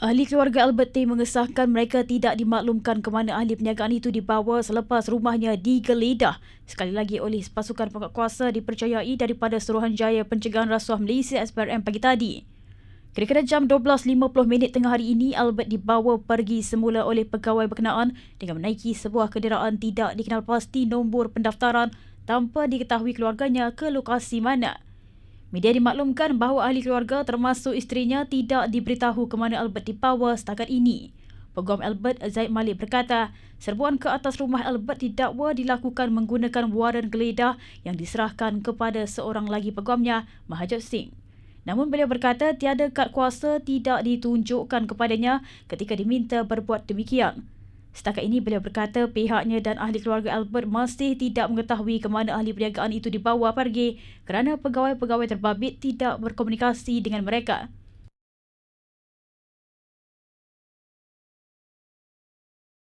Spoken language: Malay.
Ahli keluarga Albert Tay mengesahkan mereka tidak dimaklumkan ke mana ahli perniagaan itu dibawa selepas rumahnya digeledah sekali lagi oleh pasukan pokok kuasa dipercayai daripada Suruhanjaya Pencegahan Rasuah Malaysia SPRM pagi tadi. Kira-kira jam 12.50 minit tengah hari ini, Albert dibawa pergi semula oleh pegawai berkenaan dengan menaiki sebuah kenderaan tidak dikenal pasti nombor pendaftaran tanpa diketahui keluarganya ke lokasi mana. Media dimaklumkan bahawa ahli keluarga termasuk isterinya tidak diberitahu ke mana Albert dibawa setakat ini. Peguam Albert Zaid Malik berkata, serbuan ke atas rumah Albert didakwa dilakukan menggunakan waran geledah yang diserahkan kepada seorang lagi peguamnya, Mahajat Singh. Namun beliau berkata tiada kad kuasa tidak ditunjukkan kepadanya ketika diminta berbuat demikian. Setakat ini beliau berkata pihaknya dan ahli keluarga Albert masih tidak mengetahui ke mana ahli perniagaan itu dibawa pergi kerana pegawai-pegawai terbabit tidak berkomunikasi dengan mereka.